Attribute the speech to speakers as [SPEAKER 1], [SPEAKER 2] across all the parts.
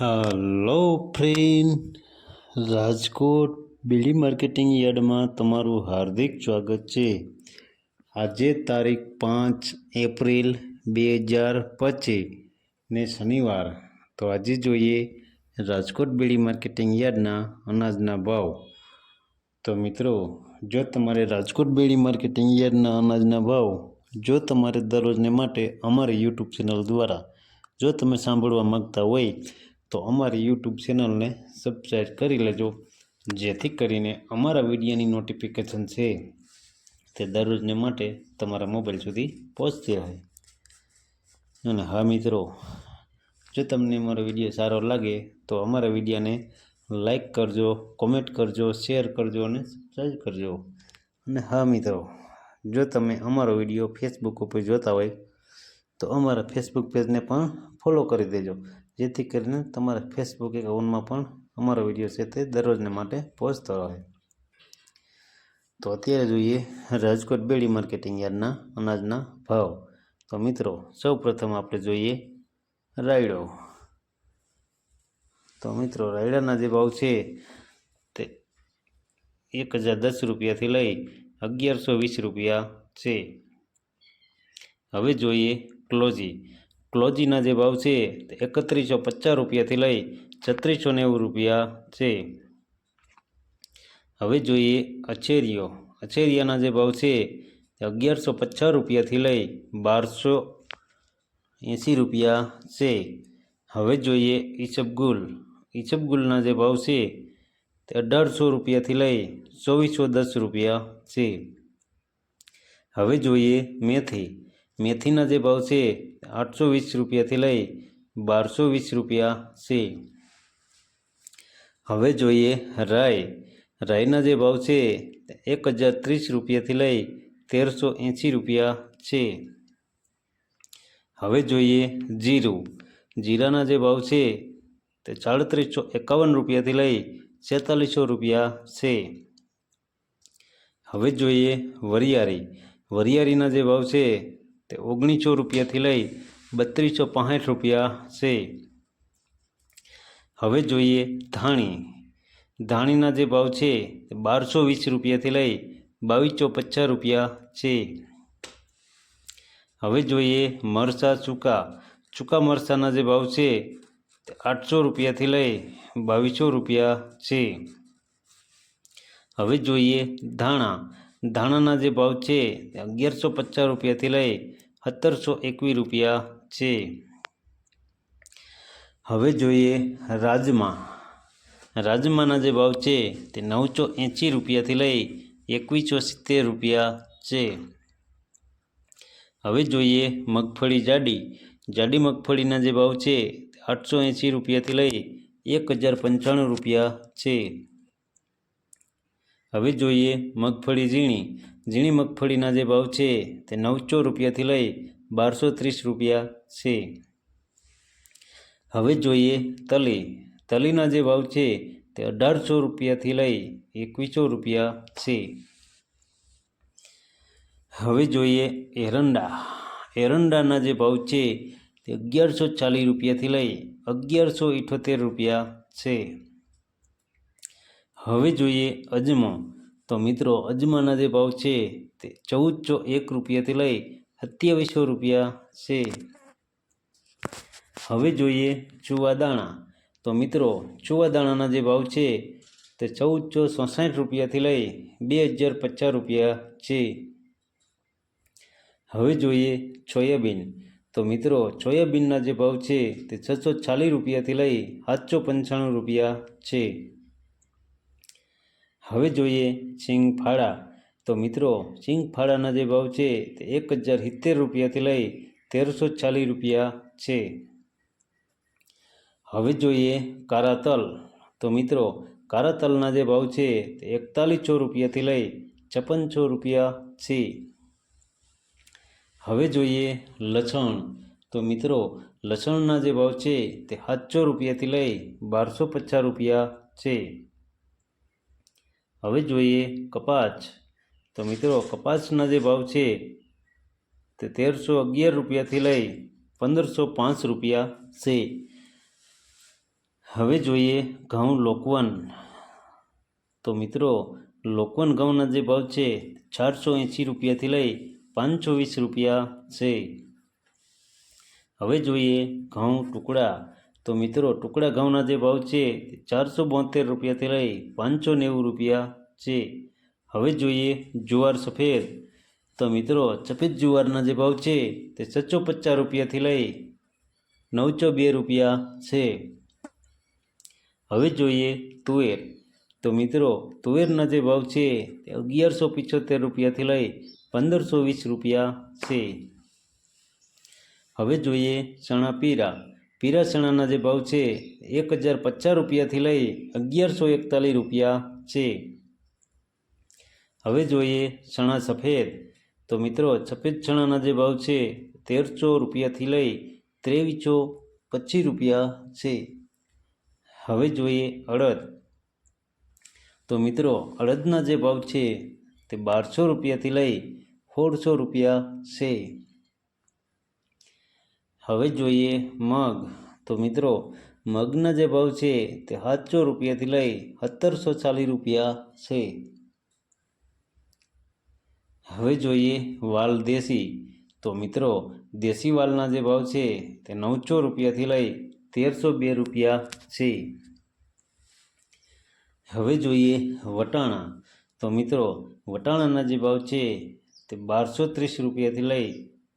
[SPEAKER 1] Hello friend, Rajkot Bedi marketing યાર્ડમાં તમારું હાર્દિક સ્વાગત છે. આજે તારીખ પાંચ એપ્રિલ બે હજાર પચીસ ને શનિવાર. તો આજે જોઈએ રાજકોટ બિલ્ડી માર્કેટિંગ યાર્ડના અનાજના ભાવ. તો મિત્રો, જો તમારે રાજકોટ બેડી માર્કેટિંગ યાર્ડના અનાજના ભાવ જો તમારે દરરોજને માટે અમારી યુટ્યુબ ચેનલ દ્વારા જો તમે સાંભળવા માગતા હોય તો અમારી યુટ્યુબ ચેનલને સબસ્ક્રાઈબ કરી લેજો, જેથી કરીને અમારા વિડીયોની નોટિફિકેશન છે તે દરરોજને માટે તમારા મોબાઈલ સુધી પહોંચતી રહે. અને હા મિત્રો, જો તમને અમારો વીડિયો સારો લાગે, તો અમારા વિડીયોને લાઈક કરજો કોમેન્ટ કરજો શેર કરજો અને સબસ્ક્રાઈબ કરજો. અને હા મિત્રો, જો તમે અમારો વીડિયો ફેસબુક ઉપર જોતા હોય, તો અમારા ફેસબુક પેજને પણ ફોલો કરી દેજો. જેથી કરીને તમારા ફેસબુક એકાઉન્ટમાં પણ અમારો વીડિયો છે તે દરરોજને માટે પહોંચતો રહે. તો અત્યારે જોઈએ રાજકોટ બેડી માર્કેટિંગ યાર્ડના અનાજના ભાવ. તો મિત્રો સૌ પ્રથમ આપણે જોઈએ રાયડો. તો મિત્રો, રાયડાના જે ભાવ છે તે એક હજાર દસ રૂપિયાથી લઈ અગિયારસો વીસ રૂપિયા છે. હવે જોઈએ ક્લોજી. ક્લોજીના જે ભાવ છે તે એકત્રીસો પચાસ રૂપિયાથી લઈ છત્રીસો નેવું રૂપિયા છે. હવે જોઈએ અછેરીઓ. અછેરિયાના જે ભાવ છે તે અગિયારસો પચાસ રૂપિયાથી લઈ બારસો એંસી રૂપિયા છે. હવે જોઈએ ઈસબગુલ ઈસબગુલના જે ભાવ છે તે અઢારસો રૂપિયાથી લઈ ચોવીસો દસ રૂપિયા છે. હવે જોઈએ મેથી. મેથીના જે ભાવ છે આઠસો વીસ રૂપિયાથી લઈ બારસો વીસ રૂપિયા છે. હવે જોઈએ રાય. રાયના જે ભાવ છે એક હજાર ત્રીસ રૂપિયાથી લઈ તેરસો એંસી રૂપિયા છે. હવે જોઈએ જીરું. જીરાના જે ભાવ છે તે સાડત્રીસો એકાવન રૂપિયાથી લઈ છેતાલીસો રૂપિયા છે. હવે જોઈએ વરિયાળી. વરિયાળીના જે ભાવ છે તે ઓગણીસો રૂપિયાથી લઈ બત્રીસો પાંસઠ રૂપિયા છે. હવે જોઈએ ધાણી. ધાણીના જે ભાવ છે તે બારસો વીસ રૂપિયાથી લઈ બાવીસો પચાસ રૂપિયા છે. હવે જોઈએ મરસા ચૂકા ચૂકા મરસાના જે ભાવ છે તે આઠસો રૂપિયાથી લઈ બાવીસો રૂપિયા છે. હવે જોઈએ ધાણા. ધાણાના જે ભાવ છે તે અગિયારસો પચાસ રૂપિયાથી લઈ સત્તરસો એકવીસ રૂપિયા છે. હવે જોઈએ રાજમા. રાજમાના જે ભાવ છે તે નવસો એંસી રૂપિયાથી લઈ એકવીસો સિત્તેર રૂપિયા છે. હવે જોઈએ મગફળી જાડી. જાડી મગફળીના જે ભાવ છે તે આઠસો એંસી રૂપિયાથી લઈ એક હજાર પંચાણું રૂપિયા છે. હવે જોઈએ મગફળી ઝીણી. ઝીણી મગફળીના જે ભાવ છે તે નવસો રૂપિયાથી લઈ બારસો ત્રીસ રૂપિયા છે. હવે જોઈએ તલી. તલીના જે ભાવ છે તે અઢારસો રૂપિયાથી લઈ એકવીસો રૂપિયા છે. હવે જોઈએ એરંડા. એરંડાના જે ભાવ છે તે અગિયારસો ચાલીસ રૂપિયાથી લઈ અગિયારસો ઇઠોતેર રૂપિયા છે. હવે જોઈએ અજમો. તો મિત્રો, અજમાના જે ભાવ છે તે ચૌદસો એક રૂપિયાથી લઈ સત્યાવીસો રૂપિયા છે. હવે જોઈએ ચુવાદાણા તો મિત્રો ચુવાદાણાના જે ભાવ છે તે ચૌદ ચો સોસાઠ રૂપિયાથી લઈ બે હજાર પચાસ રૂપિયા છે. હવે જોઈએ સોયાબીન. તો મિત્રો, સોયાબીનના જે ભાવ છે તે છસો ચાલીસ રૂપિયાથી લઈ સાતસો પંચાણું રૂપિયા છે. હવે જોઈએ સિંગફાળા. તો મિત્રો, સિંગફાળાના જે ભાવ છે તે એક હજાર સિત્તેર રૂપિયાથી લઈ તેરસો ચાલીસ રૂપિયા છે. હવે જોઈએ કારાતલ. તો મિત્રો, કારાતલના જે ભાવ છે તે એકતાલીસો રૂપિયાથી લઈ છપ્પનસો રૂપિયા છે. હવે જોઈએ લસણ. તો મિત્રો, લસણના જે ભાવ છે તે સાતસો રૂપિયાથી લઈ બારસો પચાસ રૂપિયા છે. હવે જોઈએ કપાસ. તો મિત્રો, કપાસના જે ભાવ છે તે તેરસો અગિયાર રૂપિયાથી લઈ પંદરસો પાંચ રૂપિયા છે. હવે જોઈએ ઘઉં લોકવન. તો મિત્રો, લોકવન ઘઉંના જે ભાવ છે ચારસો એંસી રૂપિયાથી લઈ પાંચસો વીસ રૂપિયા છે. હવે જોઈએ ઘઉં ટુકડા. તો મિત્રો, ટુકડા ઘઉંના જે ભાવ છે ચારસો બોતેર રૂપિયાથી લઈ પાંચસો નેવું રૂપિયા છે. હવે જોઈએ જુવાર સફેદ. તો મિત્રો, સફેદ જુવારના જે ભાવ છે તે છસો પચાસ રૂપિયાથી લઈ નવસો બે રૂપિયા છે. હવે જોઈએ તુવેર. તો મિત્રો, તુવેરના જે ભાવ છે તે અગિયારસો પિચોતેર રૂપિયાથી લઈ પંદરસો વીસ રૂપિયા છે. હવે જોઈએ ચણા પીરા. પીરા ચણાના જે ભાવ છે, એક હજાર પચાસ રૂપિયાથી લઈ અગિયારસો એકતાલીસ રૂપિયા છે. હવે જોઈએ ચણા સફેદ. તો મિત્રો, સફેદ ચણાના જે ભાવ છે, તેરસો રૂપિયાથી લઈ ત્રેવીસો પચીસ રૂપિયા છે. હવે જોઈએ અડદ. તો મિત્રો, અડદના જે ભાવ છે, તે બારસો રૂપિયાથી લઈ સોળસો રૂપિયા છે. હવે જોઈએ મગ. તો મિત્રો, મગના જે ભાવ છે તે સાતસો રૂપિયાથી લઈ સત્તરસો ચાલીસ રૂપિયા છે. હવે જોઈએ વાલ દેશી. તો મિત્રો, દેશી વાલના જે ભાવ છે તે નવસો રૂપિયાથી લઈ તેરસો બે રૂપિયા છે. હવે જોઈએ વટાણા. તો મિત્રો, વટાણાના જે ભાવ છે તે બારસો ત્રીસ રૂપિયાથી લઈ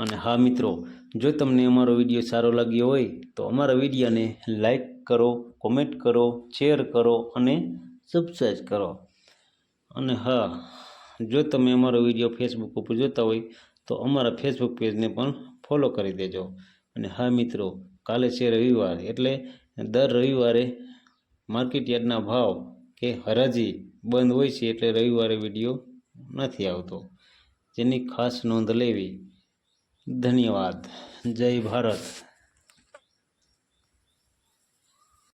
[SPEAKER 1] અને હા મિત્રો, જો તમને અમારો વીડિયો સારો લાગ્યો હોય, તો અમારા વિડીયોને લાઈક કરો, કોમેન્ટ કરો, શેર કરો અને સબસ્ક્રાઈબ કરો. અને હા, જો તમે અમારો વીડિયો ફેસબુક ઉપર જોતા હોય, તો અમારા ફેસબુક પેજને પણ ફોલો કરી દેજો. અને હા મિત્રો, કાલે છે રવિવાર, એટલે દર રવિવારે માર્કેટ યાર્ડના ભાવ કે હરાજી બંધ હોય છે એટલે રવિવારે વીડિયો નથી આવતો. જેની ખાસ નોંધ લેવી ધન્યવાદ. જય ભારત.